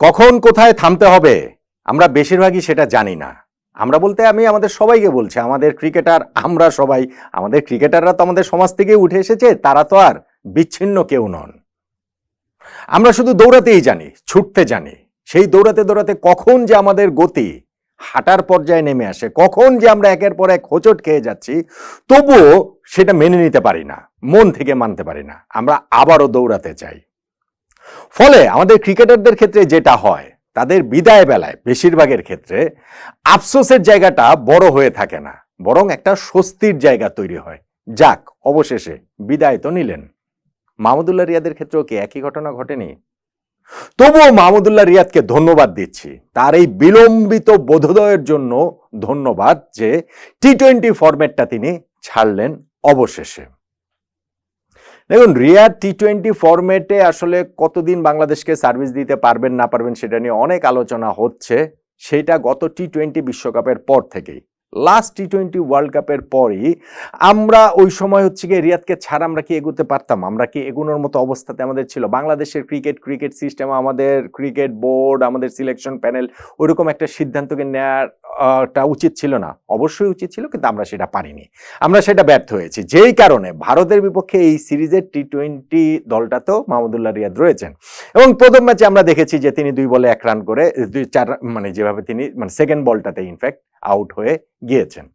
কখন কোথায় থামতে হবে? আমরা বেশিরভাগই সেটা জানি না। আমরা বলতে আমি আমাদের সবাইকে বলছি, আমাদের ক্রিকেটার আমরা সবাই, আমাদের ক্রিকেটাররা তো আমাদের সমাজ থেকে উঠে এসেছে, তারা তো আর বিচ্ছিন্ন কেউ নন। আমরা শুধু দৌড়াতেই জানি, ছুটতে জানি। সেই দৌড়াতে দৌড়াতে কখন যে আমাদের গতি হাঁটার পর্যায়ে নেমে আসে, কখন যে আমরা একের পর এক হোঁচট খেয়ে যাচ্ছি, তবুও সেটা মেনে নিতে পারি না, মন থেকে মানতে পারি না। আমরা আবারও দৌড়াতে চাই। ফলে আমাদের ক্রিকেটারদের ক্ষেত্রে যেটা হয়, তাদের বিদায় বেলায় বেশিরভাগের ক্ষেত্রে আফসোসের জায়গাটা বড় হয়ে থাকে না, বরং একটা স্বস্তির জায়গা তৈরি হয়। যাক, অবশেষে বিদায় তো নিলেন। মাহমুদুল্লাহ রিয়াদের ক্ষেত্রেও কি একই ঘটনা ঘটেনি? তবুও মাহমুদুল্লাহ রিয়াদকে ধন্যবাদ দিচ্ছি। তার এই বিলম্বিত বোধোদয়ের জন্য ধন্যবাদ যে টি টোয়েন্টি ফরম্যাটটা তিনি ছাড়লেন অবশেষে। দেখুন, রিয়াদ টি টোয়েন্টি ফরম্যাটে আসলে কতদিন বাংলাদেশকে সার্ভিস দিতে পারবেন, না পারবেন সেটা নিয়ে অনেক আলোচনা হচ্ছে। সেটা গত টি টোয়েন্টি বিশ্বকাপের পর থেকেই। লাস্ট টি টোয়েন্টি ওয়ার্ল্ড কাপের পরই আমরা ওই সময় হচ্ছে গিয়ে রিয়াদকে ছাড়া আমরা কি এগোতে পারতাম? আমরা কি এগোনোর মতো অবস্থাতে আমাদের ছিল? বাংলাদেশের ক্রিকেট ক্রিকেট সিস্টেম আমাদের ক্রিকেট বোর্ড আমাদের সিলেকশন প্যানেল ওইরকম একটা সিদ্ধান্তকে নেওয়ার টা উচিত ছিল না। অবশ্যই উচিত ছিল, কিন্তু আমরা সেটা পারিনি। আমরা সেটা ব্যর্থ হয়েছি। যেই কারণে ভারতের বিপক্ষে এই সিরিজের টি টোয়েন্টি দলটাতেও মাহমুদুল্লাহ রিয়াদ রয়েছেন। এবং প্রথম ম্যাচে আমরা দেখেছি যে তিনি দুই বলে এক রান করে, দুই, চার মানে যেভাবে তিনি মানে সেকেন্ড বলটাতে ইনফ্যাক্ট আউট হয়ে গিয়েছেন।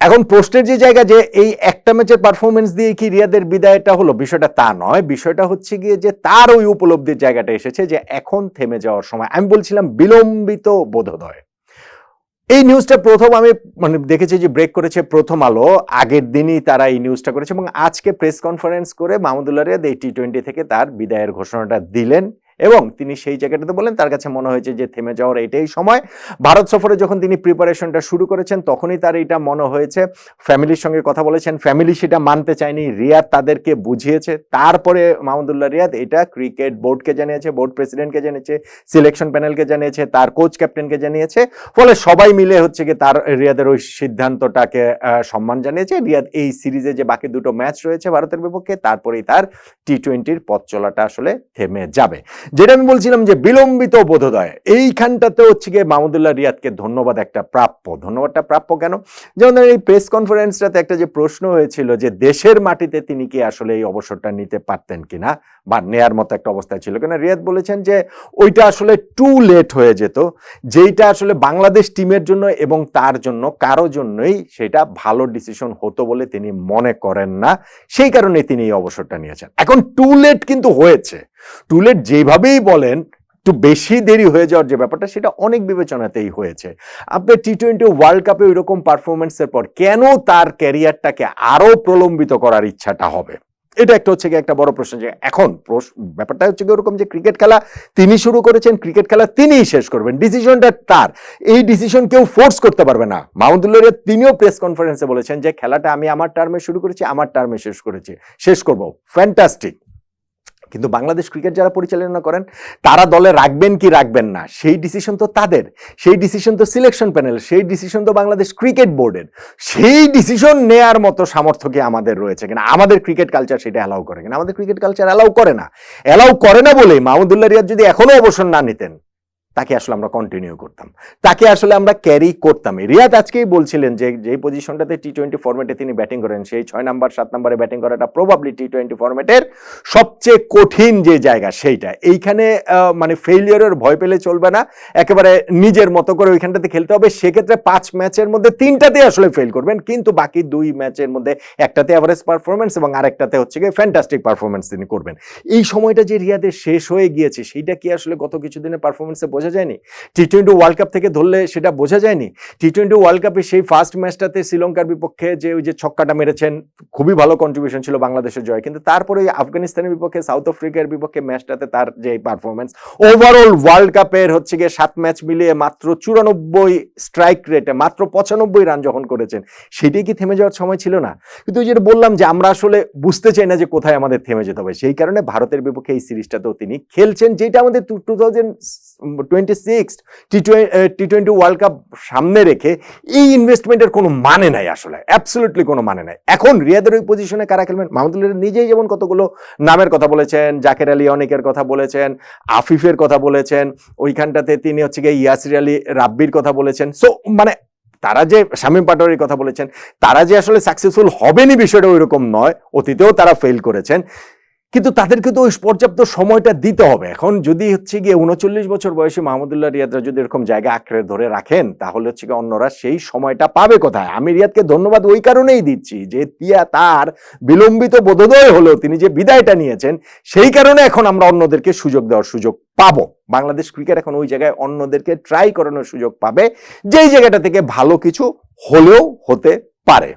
এখন পোস্টের যে জায়গা যে এই একটা ম্যাচের পারফরমেন্স দিয়ে কি রিয়াদের বিদায়টা হলো, বিষয়টা তা নয়। বিষয়টা হচ্ছে গিয়ে যে তার ওই উপলব্ধির জায়গাটা এসেছে যে এখন থেমে যাওয়ার সময়। আমি বলছিলাম বিলম্বিত বোধোদয়। এই নিউজটা প্রথম আমি মানে দেখেছি যে ব্রেক করেছে প্রথম আলো। আগের দিনই তারা এই নিউজটা করেছে এবং আজকে প্রেস কনফারেন্স করে মাহমুদুল্লাহ রিয়াদ এই টি টোয়েন্টি থেকে তার বিদায়ের ঘোষণাটা দিলেন। এবং তিনি সেই জায়গাটাতে বলেন তার কাছে মনে হয়েছে যে থেমে যাওয়ার এটাই সময়। ভারত সফরে যখন তিনি প্রিপারেশনটা শুরু করেছেন, তখনই তার এটা মনে হয়েছে। ফ্যামিলির সঙ্গে কথা বলেছেন, ফ্যামিলি সেটা মানতে চায়নি, রিয়াদ তাদেরকে বুঝিয়েছে। তারপরে মাহমুদুল্লাহ রিয়াদ এটা ক্রিকেট বোর্ডকে জানিয়েছে বোর্ড প্রেসিডেন্টকে জানিয়েছে সিলেকশন প্যানেলকে জানিয়েছে, তার কোচ ক্যাপ্টেনকে জানিয়েছে। ফলে সবাই মিলে হচ্ছে কি তার, রিয়াদের ওই সিদ্ধান্তটাকে সম্মান জানিয়েছে। রিয়াদ এই সিরিজে যে বাকি দুটো ম্যাচ রয়েছে ভারতের বিপক্ষে, তারপরেই তার টি টোয়েন্টির পথ চলাটা আসলে থেমে যাবে। যেটা আমি বলছিলাম যে বিলম্বিত বোধোদয়। এইখানটাতে হচ্ছে গিয়ে মাহমুদুল্লাহ রিয়াদকে ধন্যবাদ একটা প্রাপ্য। ধন্যবাদটা প্রাপ্য কেন? যেমন এই প্রেস কনফারেন্সটাতে একটা যে প্রশ্ন হয়েছিল যে দেশের মাটিতে তিনি কি আসলে এই অবসরটা নিতে পারতেন কিনা বা নেয়ার মতো একটা অবস্থায় ছিল কেন, রিয়াদ বলেছেন যে ওইটা আসলে টু লেট হয়ে যেত। যেইটা আসলে বাংলাদেশ টিমের জন্য এবং তার জন্য, কারও জন্যই সেটা ভালো ডিসিশন হতো বলে তিনি মনে করেন না। সেই কারণে তিনি এই অবসরটা নিয়েছেন। এখন টু লেট কিন্তু হয়েছে। টুলেট যেভাবেই বলেন, একটু বেশি দেরি হয়ে যাওয়ার যে ব্যাপারটা, সেটা অনেক বিবেচনাতেই হয়েছে। আপনি টি টোয়েন্টি ওয়ার্ল্ড কাপে ওইরকম পারফরমেন্সের পর কেন তার ক্যারিয়ারটাকে আরও প্রলম্বিত করার ইচ্ছাটা হবে? এটা একটা হচ্ছে একটা বড় প্রশ্ন যে এখন ব্যাপারটা হচ্ছে ওরকম যে ক্রিকেট খেলা তিনি শুরু করেছেন ক্রিকেট খেলা তিনিই শেষ করবেন ডিসিশনটা তার। এই ডিসিশন কেউ ফোর্স করতে পারবে না। মাহমুদুল্লাহ তিনিও প্রেস কনফারেন্সে বলেছেন যে খেলাটা আমি আমার টার্মে শুরু করেছি, আমার টার্মে শেষ করেছি। শেষ করব। ফ্যান্টাস্টিক কিন্তু বাংলাদেশ ক্রিকেট যারা পরিচালনা করেন, তারা দলে রাখবেন কি রাখবেন না, সেই ডিসিশন তো তাদের, সেই ডিসিশন তো সিলেকশন প্যানেল সেই ডিসিশন তো বাংলাদেশ ক্রিকেট বোর্ডের, সেই ডিসিশন নেয়ার মতো সামর্থ্য কি আমাদের রয়েছে কিনা? আমাদের ক্রিকেট কালচার সেটা অ্যালাউ করে কিনা? আমাদের ক্রিকেট কালচার অ্যালাউ করে না। অ্যালাউ করে না বলেই মাহমুদুল্লাহ রিয়াদ যদি এখনও অবসর না নিতেন তাকে আসলে আমরা কন্টিনিউ করতাম। তাকে আসলে আমরা ক্যারি করতাম। রিয়াদ আজকেই বলছিলেন যে যে পজিশনটাতে টি টোয়েন্টি ফর্মেটে তিনি ব্যাটিং করেন, সেই ছয় নাম্বার সাত নাম্বারে ব্যাটিং করাটা প্রবাবলি টি টোয়েন্টি ফর্মেটের সবচেয়ে কঠিন যে জায়গা সেইটা। এইখানে মানে ফেইলিয়ারের ভয় পেলে চলবে না। একেবারে নিজের মতো করে ওইখানটাতে খেলতে হবে। সেক্ষেত্রে পাঁচ ম্যাচের মধ্যে তিনটাতে আসলে ফেল করবেন। কিন্তু বাকি দুই ম্যাচের মধ্যে একটাতে অ্যাভারেজ পারফরমেন্স এবং আরেকটাতে হচ্ছে গিয়ে ফ্যান্টাস্টিক পারফরমেন্স তিনি করবেন। এই সময়টা যে রিয়াদের শেষ হয়ে গিয়েছে, সেইটা কি আসলে গত কিছুদিনের পারফরমেন্সে বোঝা যায়নি। টি টোয়েন্টি ওয়ার্ল্ড কাপ থেকে ধরলে সেটা বোঝা যায়নি। টি টোয়েন্টি ওয়ার্ল্ড কাপে সেই ফার্স্ট ম্যাচটাতে শ্রীলঙ্কার বিপক্ষে যে ওই যে ছক্কাটা মেরেছেন, খুবই ভালো কন্ট্রিবিউশন ছিল বাংলাদেশের জয়। কিন্তু তারপরে আফগানিস্তানের বিপক্ষে সাউথ আফ্রিকার বিপক্ষে ম্যাচটাতে তার যে পারফরমেন্স ওভারঅল ওয়ার্ল্ড কাপের হচ্ছে গিয়ে সাত ম্যাচ মিলিয়ে মাত্র চুরানব্বই স্ট্রাইক রেটে মাত্র পঁচানব্বই রান যখন করেছেন, সেটাই কি থেমে যাওয়ার সময় ছিল না? কিন্তু ওই যেটা বললাম যে আমরা আসলে বুঝতে চাই না যে কোথায় আমাদের থেমে যেতে হবে, সেই কারণে ভারতের বিপক্ষে এই সিরিজটাতেও তিনি খেলছেন, যেটা আমাদের two thousand twenty six T T twenty world cup সামনে রেখে এই ইনভেস্টমেন্টের কোনো মানে নাই আসলে অ্যাবসলুটলি কোনো মানে নাই। এখন রিয়াদের ওই পজিশনে কারা খেলবেন? মাহমুদুল্লাহ নিজেই যেমন কতগুলো নামের কথা বলেছেন, জাকের আলী অনেকের কথা বলেছেন, আফিফের কথা বলেছেন, ওইখানটাতে তিনি হচ্ছে গিয়ে ইয়াসির আলী রাব্বির কথা বলেছেন। সো মানে তারা যে শামীম পাটোয়ারির কথা বলেছেন, তারা যে আসলে সাকসেসফুল হবেনি বিষয়টা ওই রকম নয়, অতীতেও তারা ফেল করেছেন। কিন্তু তাদেরকে তো ওই পর্যাপ্ত সময়টা দিতে হবে। এখন যদি হচ্ছে গিয়ে উনচল্লিশ বছর বয়সী মাহমুদুল্লাহ রিয়াদরা যদি এরকম জায়গা আঁকড়ে ধরে রাখেন, তাহলে হচ্ছে গিয়ে অন্যরা সেই সময়টা পাবে কোথায়? আমি রিয়াদকে ধন্যবাদ ওই কারণেই দিচ্ছি যে তিয়া তার বিলম্বিত বোধোদয় হলেও তিনি যে বিদায়টা নিয়েছেন, সেই কারণে এখন আমরা অন্যদেরকে সুযোগ দেওয়ার সুযোগ পাবো। বাংলাদেশ ক্রিকেট এখন ওই জায়গায় অন্যদেরকে ট্রাই করানোর সুযোগ পাবে। যেই জায়গাটা থেকে ভালো কিছু হলেও হতে পারে।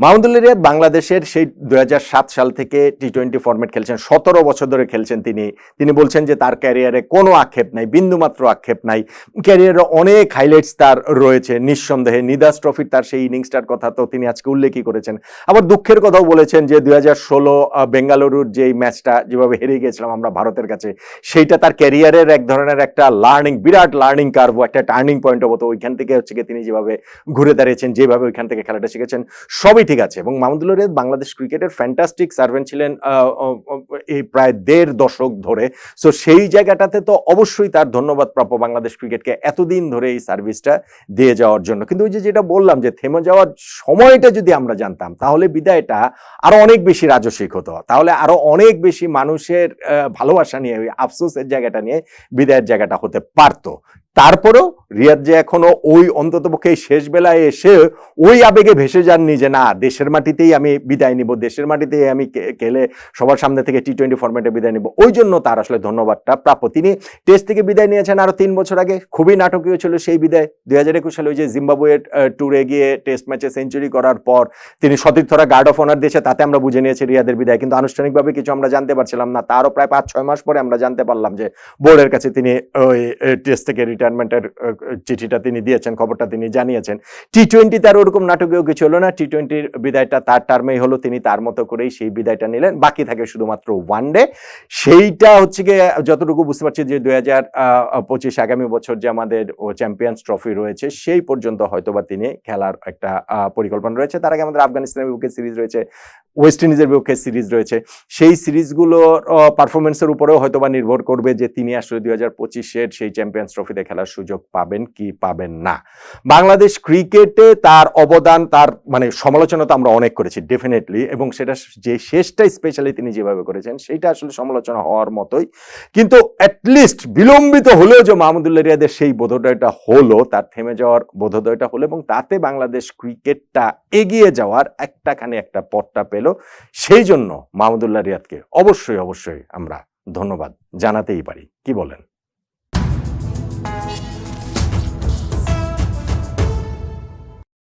মাহমুদুল্লাহ রিয়াদ বাংলাদেশের সেই দুই হাজার সাত সাল থেকে টি টোয়েন্টি ফরম্যাট খেলছেন, সতেরো বছর ধরে খেলছেন তিনি। তিনি বলছেন যে তার ক্যারিয়ারে কোনো আক্ষেপ নাই, বিন্দুমাত্র আক্ষেপ নাই। ক্যারিয়ারে অনেক হাইলাইটস তার রয়েছে, নিঃসন্দেহে নিদাস ট্রফির তার সেই ইনিংসটার কথা তো তিনি আজকে উল্লেখই করেছেন। আবার দুঃখের কথাও বলেছেন যে দুই হাজার ষোলো বেঙ্গালুরুর যেই ম্যাচটা যেভাবে হেরে গিয়েছিলাম আমরা ভারতের কাছে, সেইটা তার ক্যারিয়ারের এক ধরনের একটা লার্নিং বিরাট লার্নিং কার্ভ একটা টার্নিং পয়েন্ট হতো ওইখান থেকে হচ্ছে গিয়ে তিনি যেভাবে ঘুরে দাঁড়িয়েছেন, যেভাবে ওইখান থেকে খেলাটা শিখেছেন, সবই ঠিক আছে এবং মাহমুদুল্লাহ রিয়াদ বাংলাদেশ ক্রিকেটের ফ্যান্টাস্টিক সার্ভেন্ট ছিলেন এই প্রায় দেড় দশক ধরে। সো সেই জায়গাটাতে তো অবশ্যই তার ধন্যবাদ প্রাপ্য বাংলাদেশ ক্রিকেটকে এতদিন ধরে এই সার্ভিসটা দিয়ে যাওয়ার জন্য। কিন্তু ওই যে যেটা বললাম যে থেমে যাওয়ার সময়টা যদি আমরা জানতাম, তাহলে বিদায়টা আরও অনেক বেশি রাজস্বিক হতো। তাহলে আরও অনেক বেশি মানুষের ভালোবাসা নিয়ে, ওই আফসোসের জায়গাটা নিয়ে বিদায়ের জায়গাটা হতে পারতো। তারপরেও রিয়াদ যে এখনও ওই অন্ততপক্ষে শেষ বেলায় এসে ওই আবেগে ভেসে যাননি যে না, দেশের মাটিতেই আমি বিদায় নিব, দেশের মাটিতেই আমি খেলে সবার সামনে থেকে টি টোয়েন্টি ফর্মেটে বিদায় নিব। ওই জন্য তার আসলে ধন্যবাদটা প্রাপ্য। তিনি টেস্ট থেকে বিদায় নিয়েছেন আরও তিন বছর আগে। খুবই নাটকীয় ছিল সেই বিদায়। দুই হাজার একুশ সালে ওই যে জিম্বাবুয়ের ট্যুরে গিয়ে টেস্ট ম্যাচে সেঞ্চুরি করার পর তিনি সতীর্থরা গার্ড অফ অনার দিয়েছে তাতে আমরা বুঝে নিয়েছি রিয়াদের বিদায়। কিন্তু আনুষ্ঠানিকভাবে কিছু আমরা জানতে পারছিলাম না। তারও প্রায় পাঁচ ছয় মাস পরে আমরা জানতে পারলাম যে বোর্ডের কাছে তিনি ওই টেস্ট থেকে রিটায়ারমেন্টের চিঠিটা তিনি দিয়েছেন, খবরটা তিনি জানিয়েছেন। টি টোয়েন্টি তার ওরকম নাটকীয় কিছু হলো না। টি টোয়েন্টির বিদায়টা তার টার্মেই হলো, তিনি তার মতো করেই সেই বিদায়টা নিলেন। বাকি থাকে শুধুমাত্র ওয়ান ডে সেইটা হচ্ছে গিয়ে যতটুকু বুঝতে পারছি যে দুই হাজার পঁচিশ আগামী বছর যে আমাদের চ্যাম্পিয়ন্স ট্রফি রয়েছে, সেই পর্যন্ত হয়তোবা তিনি খেলার একটা পরিকল্পনা রয়েছে। তার আগে আমাদের আফগানিস্তানের বিপক্ষে সিরিজ রয়েছে ওয়েস্ট ইন্ডিজের বিপক্ষে সিরিজ রয়েছে। সেই সিরিজগুলোর পারফরমেন্সের উপরেও হয়তোবা নির্ভর করবে যে তিনি আসলে দুই হাজার পঁচিশের সেই চ্যাম্পিয়ন্স ট্রফিতে খেলার সুযোগ পাবেন কি পাবেন না। বাংলাদেশ ক্রিকেটে তার অবদান, তার মানে সমালোচনা তো আমরা অনেক করেছি ডেফিনেটলি এবং সেটা যে শেষটা স্পেশালি তিনি যেভাবে করেছেন সেটা আসলে সমালোচনা হওয়ার মতোই। কিন্তু অ্যাটলিস্ট বিলম্বিত হলেও যে মাহমুদুল্লাহ রিয়াদের সেই বোধোদয়টা হলো, তার থেমে যাওয়ার বোধোদয়টা হলো এবং তাতে বাংলাদেশ ক্রিকেটটা এগিয়ে যাওয়ার একটাখানি একটা পথটা পেল। সেই জন্য মাহমুদুল্লাহ রিয়াদকে অবশ্যই অবশ্যই আমরা ধন্যবাদ জানাতেই পারি। কি বলেন?